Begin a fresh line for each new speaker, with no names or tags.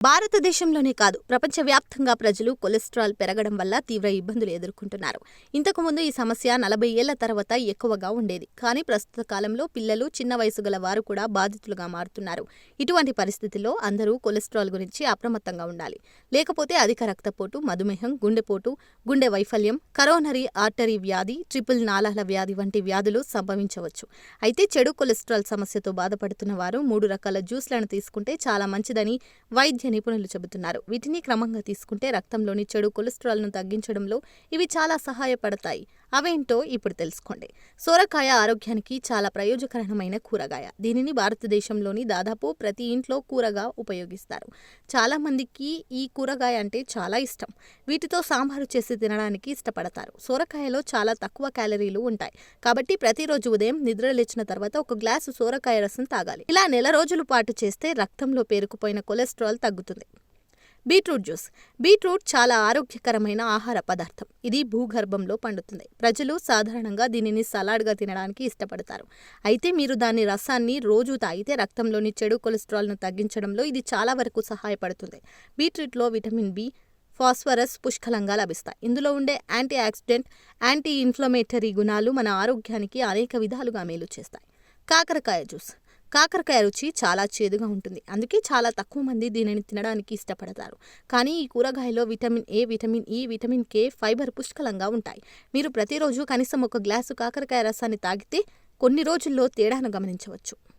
భారతదేశంలోనే కాదు ప్రపంచవ్యాప్తంగా ప్రజలు కొలెస్ట్రాల్ పెరగడం వల్ల తీవ్ర ఇబ్బందులు ఎదుర్కొంటున్నారు. ఇంతకుముందు ఈ సమస్య నలభై ఏళ్ళ తర్వాత ఎక్కువగా ఉండేది. కానీ ప్రస్తుత కాలంలో పిల్లలు చిన్న వయసు గల వారు కూడా బాధితులుగా మారుతున్నారు. ఇటువంటి పరిస్థితుల్లో అందరూ కొలెస్ట్రాల్ గురించి అప్రమత్తంగా ఉండాలి. లేకపోతే అధిక రక్తపోటు మధుమేహం గుండెపోటు గుండె వైఫల్యం కరోనరీ ఆర్టరీ వ్యాధి ట్రిపుల్ నాళాల వ్యాధి వంటి వ్యాధులు సంభవించవచ్చు. అయితే చెడు కొలెస్ట్రాల్ సమస్యతో బాధపడుతున్న వారు మూడు రకాల జ్యూస్లను తీసుకుంటే చాలా మంచిదని వైద్య నిపుణులు చెబుతున్నారు. వీటిని క్రమంగా తీసుకుంటే రక్తంలోని చెడు కొలెస్ట్రాల్ను తగ్గించడంలో ఇవి చాలా సహాయపడతాయి. అవేంటో ఇప్పుడు తెలుసుకోండి. సోరకాయ ఆరోగ్యానికి చాలా ప్రయోజకరమైన కూరగాయ. దీనిని భారతదేశంలోని దాదాపు ప్రతి ఇంట్లో కూరగా ఉపయోగిస్తారు. చాలామందికి ఈ కూరగాయ అంటే చాలా ఇష్టం. వీటితో సాంబారు చేసి తినడానికి ఇష్టపడతారు. సోరకాయలో చాలా తక్కువ క్యాలరీలు ఉంటాయి. కాబట్టి ప్రతిరోజు ఉదయం నిద్ర లేచిన తర్వాత ఒక గ్లాసు సోరకాయ రసం తాగాలి. ఇలా నెల రోజుల పాటు చేస్తే రక్తంలో పేరుకుపోయిన కొలెస్ట్రాల్ తగ్గుతుంది. Beetroot juice. బీట్రూట్ చాలా ఆరోగ్యకరమైన ఆహార పదార్థం. ఇది భూగర్భంలో పండుతుంది. ప్రజలు సాధారణంగా దీనిని సలాడ్గా తినడానికి ఇష్టపడతారు. అయితే మీరు దాని రసాన్ని రోజు తాగితే రక్తంలోని చెడు కొలెస్ట్రాల్ను తగ్గించడంలో ఇది చాలా వరకు సహాయపడుతుంది. బీట్రూట్లో విటమిన్ బి ఫాస్ఫరస్ పుష్కలంగా లభిస్తాయి. ఇందులో ఉండే యాంటీ ఆక్సిడెంట్ యాంటీ ఇన్ఫ్లమేటరీ గుణాలు మన ఆరోగ్యానికి అనేక విధాలుగా మేలు చేస్తాయి. కాకరకాయ జ్యూస్. కాకరకాయ రుచి చాలా చేదుగా ఉంటుంది. అందుకే చాలా తక్కువ మంది దీనిని తినడానికి ఇష్టపడతారు. కానీ ఈ కూరగాయలో vitamin A vitamin E vitamin K fibre పుష్కలంగా ఉంటాయి. మీరు ప్రతిరోజు కనీసం ఒక గ్లాసు కాకరకాయ రసాన్ని తాగితే కొన్ని రోజుల్లో తేడాను గమనించవచ్చు.